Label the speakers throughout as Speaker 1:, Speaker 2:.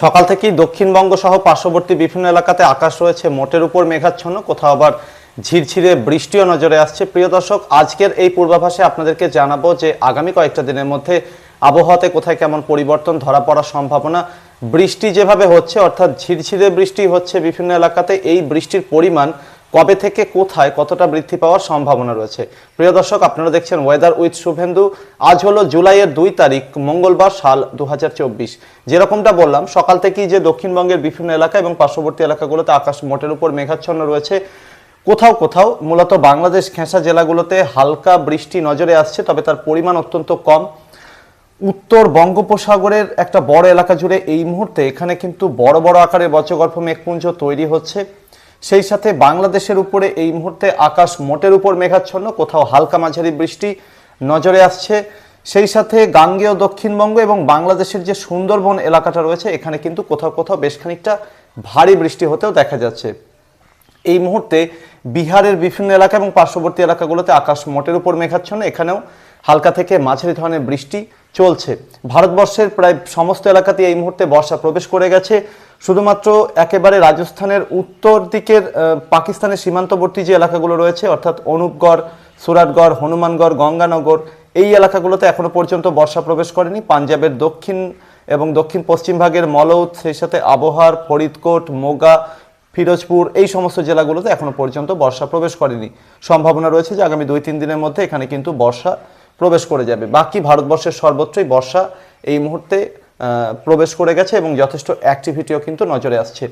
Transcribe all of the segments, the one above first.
Speaker 1: সকাল থেকেই দক্ষিণবঙ্গ সহ পার্শ্ববর্তী বিভিন্ন এলাকাতে আকাশ রয়েছে, মোটের উপর মেঘাচ্ছন্ন, কোথাও আবার ঝিরঝিরে বৃষ্টিও নজরে আসছে। প্রিয় দর্শক, আজকের এই পূর্বাভাসে আপনাদেরকে জানাব যে আগামী কয়েকটা দিনের মধ্যে আবহাওয়াতে কোথায় কেমন পরিবর্তন ধরা পড়ার সম্ভাবনা। বৃষ্টি যেভাবে হচ্ছে, অর্থাৎ ঝিরঝিরে বৃষ্টি হচ্ছে বিভিন্ন এলাকাতে, এই বৃষ্টির পরিমাণ কবে থেকে কোথায় কতটা বৃদ্ধি পাওয়ার সম্ভাবনা রয়েছে? প্রিয় দর্শক, আপনারা দেখছেন ওয়েদার উইথ শুভেন্দু। আজ হলো জুলাইয়ের দুই তারিখ, মঙ্গলবার সাল দু হাজার চব্বিশ। যেরকমটা বললাম, সকাল থেকেই যে দক্ষিণবঙ্গের বিভিন্ন এলাকা এবং পার্শ্ববর্তী এলাকাগুলোতে আকাশ মোটের উপর মেঘাচ্ছন্ন রয়েছে, কোথাও কোথাও, মূলত বাংলাদেশ ঘেঁষা জেলাগুলোতে হালকা বৃষ্টি নজরে আসছে, তবে তার পরিমাণ অত্যন্ত কম। উত্তর বঙ্গোপসাগরের একটা বড় এলাকা জুড়ে এই মুহূর্তে এখানে কিন্তু বড় বড় আকারে বজ্রগর্ভ মেঘপুঞ্জ তৈরি হচ্ছে। সেই সাথে বাংলাদেশের উপরে এই মুহূর্তে আকাশ মোটের উপর মেঘাচ্ছন্ন, কোথাও হালকা মাঝারি বৃষ্টি নজরে আসছে। সেই সাথে গাঙ্গেয় দক্ষিণবঙ্গ এবং বাংলাদেশের যে সুন্দরবন এলাকাটা রয়েছে, এখানে কিন্তু কোথাও কোথাও বেশ খানিকটা ভারী বৃষ্টি হতেও দেখা যাচ্ছে। এই মুহূর্তে বিহারের বিভিন্ন এলাকা এবং পার্শ্ববর্তী এলাকাগুলোতে আকাশ মোটের উপর মেঘাচ্ছন্ন, এখানেও হালকা থেকে মাঝারি ধরনের বৃষ্টি চলছে। ভারতবর্ষের প্রায় সমস্ত এলাকাতে এই মুহূর্তে বর্ষা প্রবেশ করে গেছে। শুধুমাত্র একেবারে রাজস্থানের উত্তর দিকের পাকিস্তানের সীমান্তবর্তী যে এলাকাগুলো রয়েছে, অর্থাৎ অনুপগড়, সুরাটগড়, হনুমানগড়, গঙ্গানগর, এই এলাকাগুলোতে এখনও পর্যন্ত বর্ষা প্রবেশ করেনি। পাঞ্জাবের দক্ষিণ এবং দক্ষিণ পশ্চিম ভাগের মলৌদ, সেই সাথে আবহার ফরিদকোট, মোগা, ফিরোজপুর, এই সমস্ত জেলাগুলোতে এখনও পর্যন্ত বর্ষা প্রবেশ করেনি। সম্ভাবনা রয়েছে যে আগামী দুই তিন দিনের মধ্যে এখানে কিন্তু বর্ষা প্রবেশ করে যাবে। বাকি ভারতবর্ষের সর্বত্রই বর্ষা এই মুহূর্তে প্রবেশ করে গেছে এবং যথেষ্ট অ্যাক্টিভিটিও কিন্তু নজরে আসছে।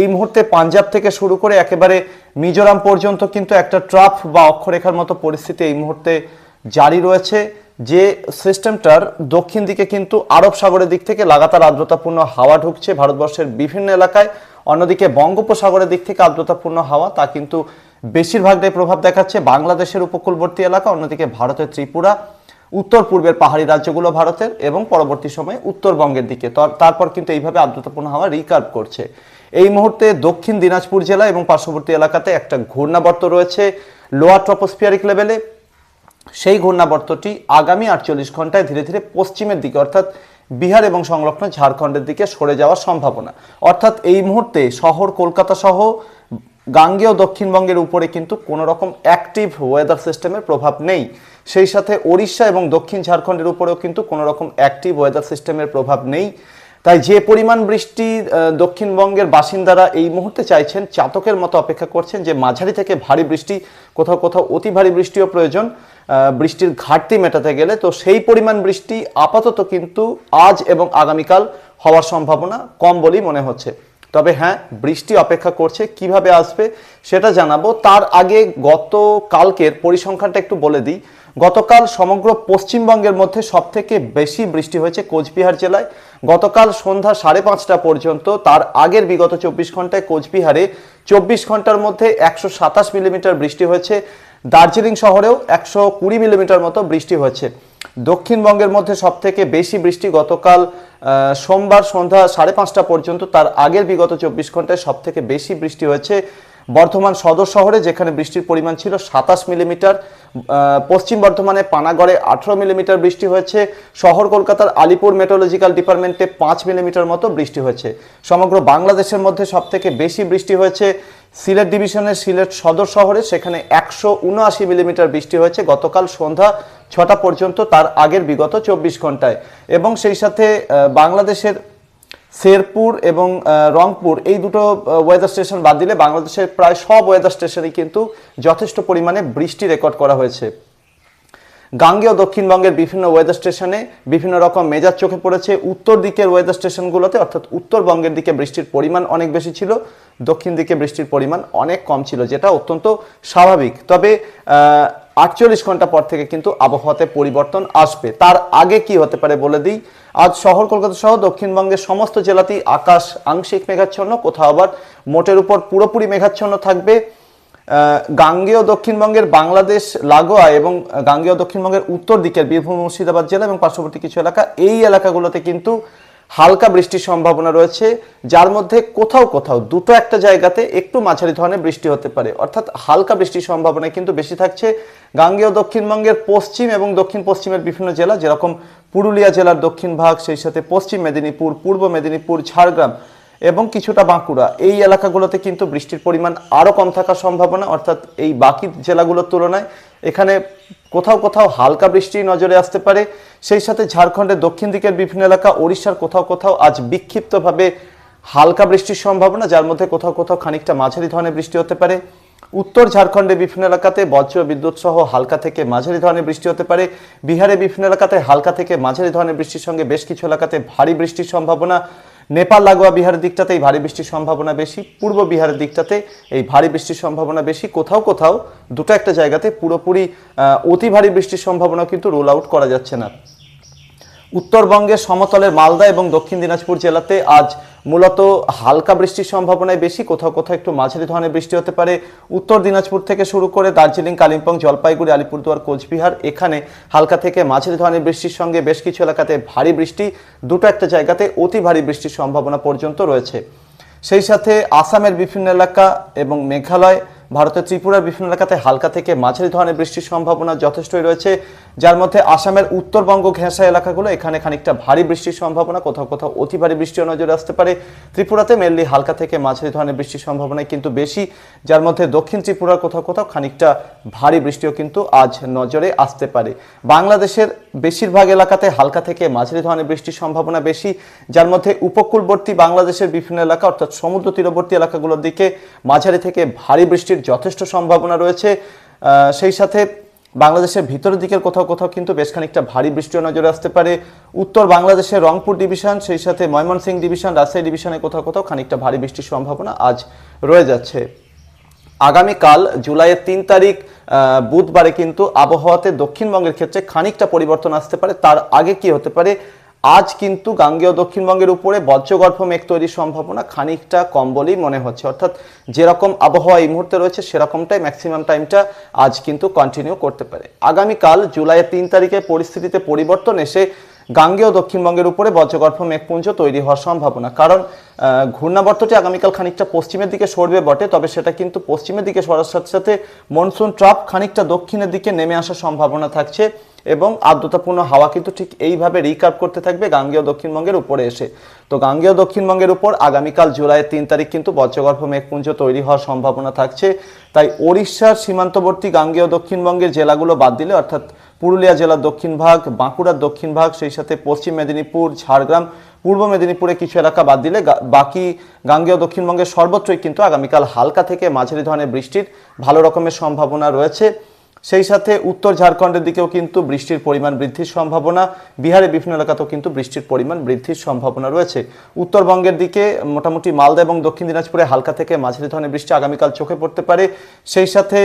Speaker 1: এই মুহূর্তে পাঞ্জাব থেকে শুরু করে একেবারে মিজোরাম পর্যন্ত কিন্তু একটা ট্রাফ বা অক্ষরেখার মতো পরিস্থিতি এই মুহূর্তে জারি রয়েছে, যে সিস্টেমটার দক্ষিণ দিকে কিন্তু আরব সাগরের দিক থেকে লাগাতার আর্দ্রতাপূর্ণ হাওয়া ঢুকছে ভারতবর্ষের বিভিন্ন এলাকায়। অন্যদিকে বঙ্গোপসাগরের দিক থেকে আর্দ্রতাপূর্ণ হাওয়া, তা কিন্তু বেশিরভাগটাই প্রভাব দেখাচ্ছে বাংলাদেশের উপকূলবর্তী এলাকা, অন্যদিকে ভারতের ত্রিপুরা। উত্তর পূর্বের পাহাড়ি রাজ্যগুলো ভারতের এবং পরবর্তী সময়ে উত্তরবঙ্গের দিকে। তর- তারপর কিন্তু এইভাবে আর্দ্রতাপূর্ণ হাওয়া রিকার্ভ করছে। এই মুহূর্তে দক্ষিণ দিনাজপুর জেলা এবং পার্শ্ববর্তী এলাকাতে একটা ঘূর্ণাবর্ত রয়েছে লোয়ার ট্রপোস্ফিয়ারিক লেভেলে সেই ঘূর্ণাবর্তটি আগামী আটচল্লিশ ঘন্টায় ধীরে ধীরে পশ্চিমের দিকে, অর্থাৎ বিহার এবং সংলগ্ন ঝাড়খণ্ডের দিকে সরে যাওয়ার সম্ভাবনা। অর্থাৎ এই মুহূর্তে শহর, কলকাতা সহ গাঙ্গেয় দক্ষিণবঙ্গের উপরে কিন্তু কোনো রকম অ্যাক্টিভ ওয়েদার সিস্টেমের প্রভাব নেই। সেই সাথে ওড়িশা এবং দক্ষিণ ঝাড়খণ্ডের উপরেও কিন্তু কোনো রকম অ্যাক্টিভ ওয়েদার সিস্টেমের প্রভাব নেই। তাই যে পরিমাণ বৃষ্টি দক্ষিণবঙ্গের বাসিন্দারা এই মুহূর্তে চাইছেন, চাতকের মতো অপেক্ষা করছেন যে মাঝারি থেকে ভারী বৃষ্টি, কোথাও কোথাও অতি ভারী বৃষ্টিও প্রয়োজন বৃষ্টির ঘাটতি মেটাতে গেলে। তো সেই পরিমাণ বৃষ্টি আপাতত কিন্তু আজ এবং আগামীকাল হওয়ার সম্ভাবনা কম বলেই মনে হচ্ছে। তবে হ্যাঁ বৃষ্টি অপেক্ষা করছে, কীভাবে আসবে সেটা জানাব। তার আগে গত কালকের পরিসংখ্যানটা একটু বলে দিই। গতকাল সমগ্র পশ্চিমবঙ্গের মধ্যে সব থেকে বেশি বৃষ্টি হয়েছে কোচবিহার জেলায়। গতকাল সন্ধ্যা সাড়ে পাঁচটা পর্যন্ত, তার আগের বিগত চব্বিশ ঘন্টায় কোচবিহারে চব্বিশ ঘণ্টার মধ্যে একশো সাতাশ মিলিমিটার বৃষ্টি হয়েছে। দার্জিলিং শহরেও একশো কুড়ি মিলিমিটার মতো বৃষ্টি হয়েছে। দক্ষিণবঙ্গের মধ্যে সব থেকে বেশি বৃষ্টি গতকাল সোমবার সন্ধ্যা সাড়ে পাঁচটা পর্যন্ত, তার আগের বিগত চব্বিশ ঘন্টায় সব থেকে বেশি বৃষ্টি হয়েছে। বর্ধমান সদর শহরে, যেখানে বৃষ্টির পরিমাণ ছিল সাতাশ মিলিমিটার পশ্চিম বর্ধমানে পানাগড়ে আঠেরো মিলিমিটার বৃষ্টি হয়েছে, শহর কলকাতার আলিপুর মেটোলজিক্যাল ডিপার্টমেন্টে পাঁচ মিলিমিটার মতো বৃষ্টি হয়েছে। সমগ্র বাংলাদেশের মধ্যে সব থেকে বেশি বৃষ্টি হয়েছে সিলেট ডিভিশনের সিলেট সদর শহরে, সেখানে একশো উনআশি মিলিমিটার বৃষ্টি হয়েছে গতকাল সন্ধ্যা ছটা পর্যন্ত, তার আগের বিগত চব্বিশ ঘন্টায়। এবং সেই সাথে বাংলাদেশের শেরপুর এবং রংপুর, এই দুটো ওয়েদার স্টেশন বাদ দিলে বাংলাদেশের প্রায় সব ওয়েদার স্টেশনেই কিন্তু যথেষ্ট পরিমাণে বৃষ্টি রেকর্ড করা হয়েছে। গাঙ্গেয় দক্ষিণবঙ্গের বিভিন্ন ওয়েদার স্টেশনে বিভিন্ন রকম মেজাজ চোখে পড়েছে। উত্তর দিকের ওয়েদার স্টেশনগুলোতে অর্থাৎ উত্তরবঙ্গের দিকে বৃষ্টির পরিমাণ অনেক বেশি ছিল, দক্ষিণ দিকে বৃষ্টির পরিমাণ অনেক কম ছিল, যেটা অত্যন্ত স্বাভাবিক। তবে আটচল্লিশ ঘণ্টা পর থেকে কিন্তু আবহাওয়াতে পরিবর্তন আসবে। তার আগে কি হতে পারে বলে দিই? আজ শহর কলকাতা সহ দক্ষিণবঙ্গের সমস্ত জেলাতেই আকাশ আংশিক মেঘাচ্ছন্ন, কোথাও আবার মোটের উপর পুরোপুরি মেঘাচ্ছন্ন থাকবে। গাঙ্গেয় দক্ষিণবঙ্গের বাংলাদেশ, লাগোয়া এবং গাঙ্গেয় দক্ষিণবঙ্গের উত্তর দিকের বীরভূম, মুর্শিদাবাদ জেলা এবং পার্শ্ববর্তী কিছু এলাকা, এই এলাকাগুলোতে কিন্তু হালকা বৃষ্টির সম্ভাবনা রয়েছে, যার মধ্যে কোথাও কোথাও দুটো একটা জায়গাতে একটু মাঝারি ধরনের বৃষ্টি হতে পারে। অর্থাৎ হালকা বৃষ্টির সম্ভাবনা কিন্তু বেশি থাকছে গাঙ্গেয় দক্ষিণবঙ্গের পশ্চিম এবং দক্ষিণ পশ্চিমের বিভিন্ন জেলা, যেরকম পুরুলিয়া জেলার দক্ষিণ ভাগ, সেই সাথে পশ্চিম মেদিনীপুর, পূর্ব মেদিনীপুর, ঝাড়গ্রাম এবং কিছুটা বাঁকুড়া। এই এলাকাগুলোতে কিন্তু বৃষ্টির পরিমাণ আরও কম থাকার সম্ভাবনা, অর্থাৎ এই বাকি জেলাগুলোর তুলনায় এখানে কোথাও কোথাও হালকা বৃষ্টি নজরে আসতে পারে। সেই সাথে ঝাড়খণ্ডের দক্ষিণ দিকের বিভিন্ন এলাকা, ওড়িশার কোথাও কোথাও আজ বিক্ষিপ্তভাবে হালকা বৃষ্টির সম্ভাবনা, যার মধ্যে কোথাও কোথাও খানিকটা মাঝারি ধরনের বৃষ্টি হতে পারে। উত্তর ঝাড়খণ্ডে বিভিন্ন এলাকাতে বজ্র বিদ্যুৎ সহ হালকা থেকে মাঝারি ধরনের বৃষ্টি হতে পারে। বিহারে বিভিন্ন এলাকাতে হালকা থেকে মাঝারি ধরনের বৃষ্টির সঙ্গে বেশ কিছু এলাকাতে ভারী বৃষ্টির সম্ভাবনা। নেপাল, লাগোয়া বিহারের দিকটাতে এই ভারী বৃষ্টির সম্ভাবনা বেশি, পূর্ব বিহারের দিকটাতে এই ভারী বৃষ্টির সম্ভাবনা বেশি। কোথাও কোথাও দুটো একটা জায়গাতে পুরোপুরি অতি ভারী বৃষ্টির সম্ভাবনা কিন্তু রোল আউট করা যাচ্ছে না। উত্তরবঙ্গের সমতলের মালদা এবং দক্ষিণ দিনাজপুর জেলাতে আজ মূলত হালকা বৃষ্টির সম্ভাবনায় বেশি। কোথাও কোথাও একটু মাঝারি ধরনের বৃষ্টি হতে পারে। উত্তর দিনাজপুর থেকে শুরু করে দার্জিলিং, কালিম্পং, জলপাইগুড়ি, আলিপুরদুয়ার, কোচবিহার এখানে হালকা থেকে মাঝারি ধরনের বৃষ্টির সঙ্গে বেশ কিছু এলাকাতে ভারী বৃষ্টি। দুটো একটা জায়গাতে অতি ভারী বৃষ্টির সম্ভাবনা পর্যন্ত রয়েছে। সেই সাথে আসামের বিভিন্ন এলাকা এবং মেঘালয় ভারতের ত্রিপুরার বিভিন্ন এলাকাতে হালকা থেকে মাঝারি ধরনের বৃষ্টির সম্ভাবনা যথেষ্টই রয়েছে। যার মধ্যে আসামের উত্তরবঙ্গ ঘেঁষা এলাকাগুলো, এখানে খানিকটা ভারী বৃষ্টির সম্ভাবনা, কোথাও কোথাও অতি ভারী বৃষ্টিও নজরে আসতে পারে। ত্রিপুরাতে মেনলি হালকা থেকে মাঝারি ধরনের বৃষ্টির সম্ভাবনা কিন্তু বেশি। যার মধ্যে দক্ষিণ ত্রিপুরার কোথাও কোথাও খানিকটা ভারী বৃষ্টিও কিন্তু আজ নজরে আসতে পারে। বাংলাদেশের বেশিরভাগ এলাকাতে হালকা থেকে মাঝারি ধরনের বৃষ্টির সম্ভাবনা বেশি। যার মধ্যে উপকূলবর্তী বাংলাদেশের বিভিন্ন এলাকা, অর্থাৎ সমুদ্র তীরবর্তী এলাকাগুলোর দিকে মাঝারি থেকে ভারী বৃষ্টির যথেষ্ট সম্ভাবনা রয়েছে। সেই সাথে বাংলাদেশের ভিতরের দিকের কোথাও কোথাও কিন্তু বেশ খানিকটা ভারী বৃষ্টিও নজরে আসতে পারে। উত্তর বাংলাদেশের রংপুর ডিভিশন সেই সাথে ময়মনসিংহ ডিভিশন রাজশাহী ডিভিশনে কোথাও কোথাও খানিকটা ভারী বৃষ্টির সম্ভাবনা আজ রয়ে যাচ্ছে। আগামীকাল জুলাইয়ের তিন তারিখ বুধবারে কিন্তু আবহাওয়াতে দক্ষিণবঙ্গের ক্ষেত্রে খানিকটা পরিবর্তন আসতে পারে। তার আগে কি হতে পারে? আজ কিন্তু গাঙ্গেয় দক্ষিণবঙ্গের উপরে বজ্রগর্ভ মেঘ তৈরির সম্ভাবনা খানিকটা কম বলেই মনে হচ্ছে। অর্থাৎ যেরকম আবহাওয়া এই মুহূর্তে রয়েছে, সেরকমটাই ম্যাক্সিমাম টাইমটা আজ কিন্তু কন্টিনিউ করতে পারে। আগামীকাল জুলাইয়ের তিন তারিখে পরিস্থিতিতে পরিবর্তন এসে গাঙ্গেয় দক্ষিণবঙ্গের উপরে বজ্রগর্ভ মেঘপুঞ্জ তৈরি হওয়ার সম্ভাবনা। কারণ ঘূর্ণাবর্তটি আগামীকাল খানিকটা পশ্চিমের দিকে সরবে বটে, তবে সেটা কিন্তু পশ্চিমের দিকে সরার সাথে সাথে মনসুন ট্রাপ খানিকটা দক্ষিণের দিকে নেমে আসার সম্ভাবনা থাকছে এবং আর্দ্রতাপূর্ণ হাওয়া কিন্তু ঠিক এইভাবে রিকার্ভ করতে থাকবে গাঙ্গেয় দক্ষিণবঙ্গের উপরে এসে। তো গাঙ্গেয় দক্ষিণবঙ্গের উপর আগামীকাল জুলাইয়ের তিন তারিখ কিন্তু বজ্রগর্ভ মেঘপুঞ্জ তৈরি হওয়ার সম্ভাবনা থাকছে। তাই ওড়িশার সীমান্তবর্তী গাঙ্গেয় দক্ষিণবঙ্গের জেলাগুলো বাদ দিলে, অর্থাৎ পুরুলিয়া জেলার দক্ষিণ ভাগ, বাঁকুড়ার দক্ষিণ ভাগ, সেই সাথে পশ্চিম মেদিনীপুর, ঝাড়গ্রাম, পূর্ব মেদিনীপুরে কিছু এলাকা বাদ দিলে বাকি গাঙ্গেয় দক্ষিণবঙ্গের সর্বত্রই কিন্তু আগামীকাল হালকা থেকে মাঝারি ধরনের বৃষ্টির ভালো রকমের সম্ভাবনা রয়েছে। সেই সাথে উত্তর ঝাড়খণ্ডের দিকেও কিন্তু বৃষ্টির পরিমাণ বৃদ্ধির সম্ভাবনা। বিহারে বিভিন্ন এলাকাতেও কিন্তু বৃষ্টির পরিমাণ বৃদ্ধির সম্ভাবনা রয়েছে। উত্তরবঙ্গের দিকে মোটামুটি মালদা এবং দক্ষিণ দিনাজপুরে হালকা থেকে মাঝারি ধরনের বৃষ্টি আগামীকাল চোখে পড়তে পারে। সেই সাথে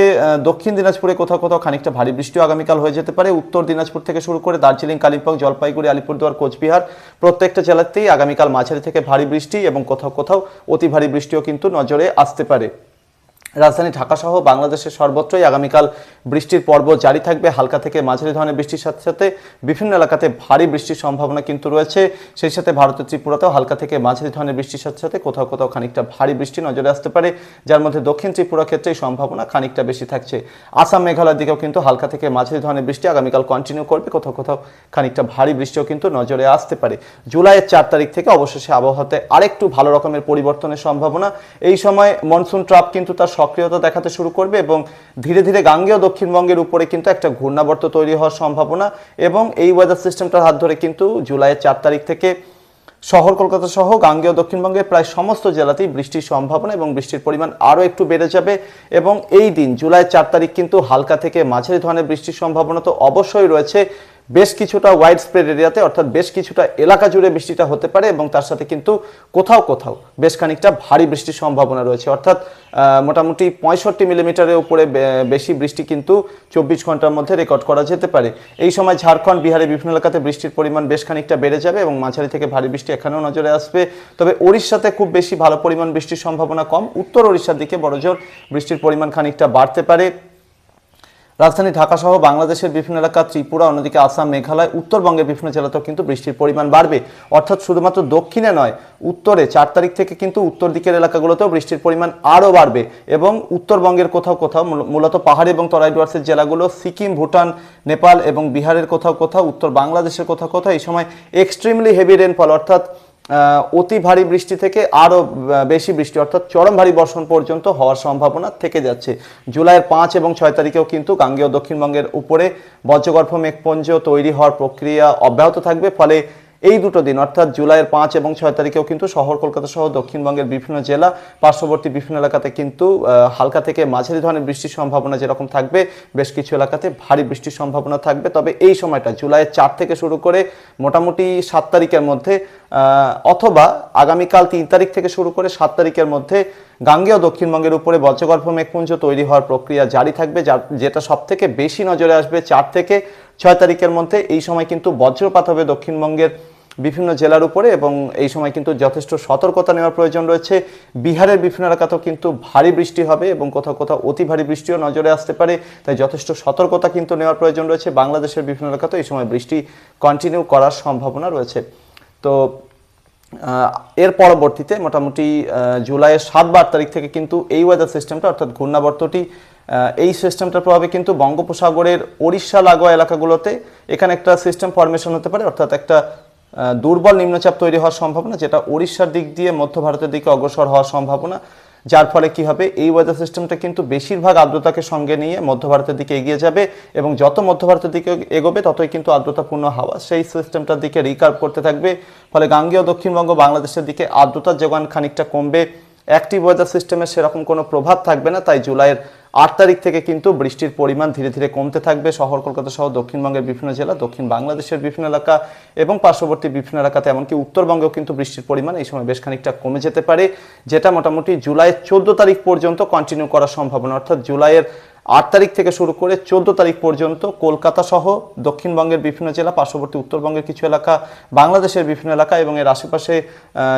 Speaker 1: দক্ষিণ দিনাজপুরে কোথাও কোথাও খানিকটা ভারী বৃষ্টিও আগামীকাল হয়ে যেতে পারে। উত্তর দিনাজপুর থেকে শুরু করে দার্জিলিং, কালিম্পং, জলপাইগুড়ি, আলিপুরদুয়ার, কোচবিহার প্রত্যেকটা জেলাতেই আগামীকাল মাঝারি থেকে ভারী বৃষ্টি এবং কোথাও কোথাও অতি ভারী বৃষ্টিও কিন্তু নজরে আসতে পারে। রাজধানী ঢাকা সহ বাংলাদেশের সর্বত্রই আগামীকাল বৃষ্টির পর্ব জারি থাকবে। হালকা থেকে মাঝারি ধরনের বৃষ্টির সাথে সাথে বিভিন্ন এলাকাতে ভারী বৃষ্টির সম্ভাবনা কিন্তু রয়েছে। সেই সাথে ভারতের ত্রিপুরাতেও হালকা থেকে মাঝারি ধরনের বৃষ্টির সাথে সাথে কোথাও কোথাও খানিকটা ভারী বৃষ্টি নজরে আসতে পারে, যার মধ্যে দক্ষিণ ত্রিপুরা ক্ষেত্রে সম্ভাবনা খানিকটা বেশি থাকছে। আসাম, মেঘালয়ের দিকেও কিন্তু হালকা থেকে মাঝারি ধরনের বৃষ্টি আগামীকাল কন্টিনিউ করবে। কোথাও কোথাও খানিকটা ভারী বৃষ্টিও কিন্তু নজরে আসতে পারে। জুলাইয়ের চার তারিখ থেকে অবশেষে আবহাওয়াতে আরেকটু ভালো রকমের পরিবর্তনের সম্ভাবনা। এই সময় মনসুন ট্রাপ কিন্তু তার সক্রিয়তা দেখাতে শুরু করবে এবং ধীরে ধীরে গাঙ্গেয় দক্ষিণবঙ্গের উপরে কিন্তু একটা ঘূর্ণাবর্ত তৈরি হওয়ার সম্ভাবনা এবং এই ওয়েদার সিস্টেমটার হাত ধরে কিন্তু জুলাইয়ের চার তারিখ থেকে শহর কলকাতা সহ গাঙ্গেয় দক্ষিণবঙ্গের প্রায় সমস্ত জেলাতেই বৃষ্টির সম্ভাবনা এবং বৃষ্টির পরিমাণ আরও একটু বেড়ে যাবে এবং এই দিন জুলাই চার তারিখ কিন্তু হালকা থেকে মাঝারি ধরনের বৃষ্টির সম্ভাবনা তো অবশ্যই রয়েছে। বেশ কিছুটা ওয়াইড স্প্রেড এরিয়াতে অর্থাৎ বেশ কিছুটা এলাকা জুড়ে বৃষ্টিটা হতে পারে এবং তার সাথে কিন্তু কোথাও কোথাও বেশ খানিকটা ভারী বৃষ্টির সম্ভাবনা রয়েছে। অর্থাৎ মোটামুটি পঁয়ষট্টি মিলিমিটারের উপরে বেশি বৃষ্টি কিন্তু চব্বিশ ঘণ্টার মধ্যে রেকর্ড করা যেতে পারে। এই সময় ঝাড়খণ্ড বিহারের বিভিন্ন এলাকাতে বৃষ্টির পরিমাণ বেশ খানিকটা বেড়ে যাবে এবং মাঝারি থেকে ভারী বৃষ্টি এখানেও নজরে আসবে। তবে ওড়িশাতে খুব বেশি ভালো পরিমাণ বৃষ্টির সম্ভাবনা কম। উত্তর ওড়িশার দিকে বড়জোর বৃষ্টির পরিমাণ খানিকটা বাড়তে পারে। রাজধানী ঢাকা সহ বাংলাদেশের বিভিন্ন এলাকা, ত্রিপুরা, অন্যদিকে আসাম, মেঘালয় উত্তরবঙ্গের বিভিন্ন জেলাতেও কিন্তু বৃষ্টির পরিমাণ বাড়বে। অর্থাৎ শুধুমাত্র দক্ষিণে নয়, উত্তরে চার তারিখ থেকে কিন্তু উত্তর দিকের এলাকাগুলোতেও বৃষ্টির পরিমাণ আরও বাড়বে এবং উত্তরবঙ্গের কোথাও কোথাও মূলত পাহাড়ি এবং তরাই ডুয়ার্সের জেলাগুলো, সিকিম, ভুটান, নেপাল এবং বিহারের কোথাও কোথাও, উত্তর বাংলাদেশের কোথাও কোথাও এই সময় এক্সট্রিমলি হেভি রেনফল অর্থাৎ অতি ভারী বৃষ্টি থেকে আরও বেশি বৃষ্টি, অর্থাৎ চরম ভারী বর্ষণ পর্যন্ত হওয়ার সম্ভাবনা থেকে যাচ্ছে। জুলাইয়ের পাঁচ এবং ছয় তারিখেও কিন্তু গাঙ্গেয় দক্ষিণবঙ্গের উপরে বজ্রগর্ভ মেঘপুঞ্জ তৈরি হওয়ার প্রক্রিয়া অব্যাহত থাকবে। ফলে এই দুটো দিন, অর্থাৎ জুলাইয়ের পাঁচ এবং ছয় তারিখেও কিন্তু শহর কলকাতা সহ দক্ষিণবঙ্গের বিভিন্ন জেলা, পার্শ্ববর্তী বিভিন্ন এলাকাতে কিন্তু হালকা থেকে মাঝারি ধরনের বৃষ্টির সম্ভাবনা যেরকম থাকবে, বেশ কিছু এলাকাতে ভারী বৃষ্টির সম্ভাবনা থাকবে। তবে এই সময়টা, জুলাইয়ের চার থেকে শুরু করে মোটামুটি সাত তারিখের মধ্যে অথবা আগামীকাল তিন তারিখ থেকে শুরু করে সাত তারিখের মধ্যে গাঙ্গেয় দক্ষিণবঙ্গের উপরে বজ্রগর্ভ মেঘপুঞ্জ তৈরি হওয়ার প্রক্রিয়া জারি থাকবে যেটা সব থেকে বেশি নজরে আসবে চার থেকে ছয় তারিখের মধ্যে। এই সময় কিন্তু বজ্রপাত হবে দক্ষিণবঙ্গের বিভিন্ন জেলার উপরে এবং এই সময় কিন্তু যথেষ্ট সতর্কতা নেওয়ার প্রয়োজন রয়েছে। বিহারের বিভিন্ন এলাকাতেও কিন্তু ভারী বৃষ্টি হবে এবং কোথাও কোথাও অতি ভারী বৃষ্টিও নজরে আসতে পারে, তাই যথেষ্ট সতর্কতা কিন্তু নেওয়ার প্রয়োজন রয়েছে। বাংলাদেশের বিভিন্ন এলাকাতেও এই সময় বৃষ্টি কন্টিনিউ করার সম্ভাবনা রয়েছে। তো এর পরবর্তীতে মোটামুটি জুলাইয়ের সাত বার তারিখ থেকে কিন্তু এই ওয়েদার সিস্টেমটা অর্থাৎ ঘূর্ণাবর্তটি এই সিস্টেমটার প্রভাবে কিন্তু বঙ্গোপসাগরের ওড়িশা লাগোয়া এলাকাগুলোতে এখানে একটা সিস্টেম ফরমেশন হতে পারে, অর্থাৎ একটা দুর্বল নিম্নচাপ তৈরি হওয়ার সম্ভাবনা, যেটা ওড়িশার দিক দিয়ে, মধ্য ভারতের দিকে অগ্রসর হওয়ার সম্ভাবনা। যার ফলে কি হবে? এই ওয়েদার সিস্টেমটা কিন্তু বেশিরভাগ আর্দ্রতাকে সঙ্গে নিয়ে মধ্য ভারতের দিকে এগিয়ে যাবে এবং যত মধ্য ভারতের দিকে এগোবে, ততই কিন্তু আর্দ্রতাপূর্ণ হাওয়া সেই সিস্টেমটার দিকে রিকার্ভ করতে থাকবে। ফলে গাঙ্গেয় দক্ষিণবঙ্গ বাংলাদেশের দিকে আর্দ্রতার যোগান খানিকটা কমবে। অ্যাক্টিভ ওয়েদার সিস্টেমের সেরকম কোনো প্রভাব থাকবে না, তাই জুলাইয়ের আট তারিখ থেকে কিন্তু বৃষ্টির পরিমাণ ধীরে ধীরে কমতে থাকবে। শহর, কলকাতা সহ দক্ষিণবঙ্গের বিভিন্ন জেলা, দক্ষিণ বাংলাদেশের বিভিন্ন এলাকা এবং পার্শ্ববর্তী বিভিন্ন এলাকাতে, এমনকি উত্তরবঙ্গেও কিন্তু বৃষ্টির পরিমাণ এই সময় বেশ খানিকটা কমে যেতে পারে, যেটা মোটামুটি জুলাইয়ের চোদ্দ তারিখ পর্যন্ত কন্টিনিউ করার সম্ভাবনা। অর্থাৎ জুলাইয়ের আট তারিখ থেকে শুরু করে চোদ্দ তারিখ পর্যন্ত কলকাতা সহ দক্ষিণবঙ্গের বিভিন্ন জেলা, পার্শ্ববর্তী উত্তরবঙ্গের কিছু এলাকা, বাংলাদেশের বিভিন্ন এলাকা এবং এর আশেপাশে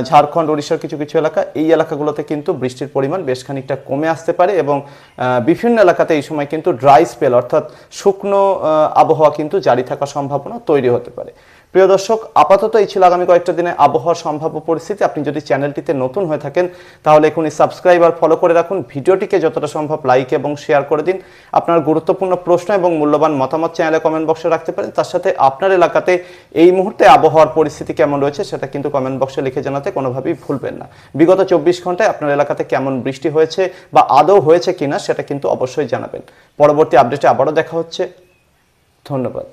Speaker 1: ঝাড়খণ্ড, ওড়িশার কিছু কিছু এলাকা, এই এলাকাগুলোতে কিন্তু বৃষ্টির পরিমাণ বেশ খানিকটা কমে আসতে পারে এবং বিভিন্ন এলাকাতে এই সময় কিন্তু ড্রাই স্পেল অর্থাৎ শুকনো আবহাওয়া কিন্তু জারি থাকার সম্ভাবনা তৈরি হতে পারে। প্রিয় দর্শক, আপাতত এই ছিল আগামী কয়েকটা দিনে আবহাওয়ার সম্ভাব্য পরিস্থিতি। আপনি যদি চ্যানেলটিতে নতুন হয়ে থাকেন, তাহলে এখনই সাবস্ক্রাইব আর ফলো করে রাখুন। ভিডিওটিকে যতটা সম্ভব লাইক এবং শেয়ার করে দিন। আপনার গুরুত্বপূর্ণ প্রশ্ন এবং মূল্যবান মতামত চ্যানেলে কমেন্ট বক্সে রাখতে পারেন। তার সাথে আপনার এলাকাতে এই মুহূর্তে আবহাওয়ার পরিস্থিতি কেমন রয়েছে, সেটা কিন্তু কমেন্ট বক্সে লিখে জানাতে কোনোভাবেই ভুলবেন না। বিগত চব্বিশ ঘন্টায় আপনার এলাকাতে কেমন বৃষ্টি হয়েছে বা আদৌ হয়েছে কিনা, সেটা কিন্তু অবশ্যই জানাবেন। পরবর্তী আপডেটে আবারও দেখা হচ্ছে। ধন্যবাদ।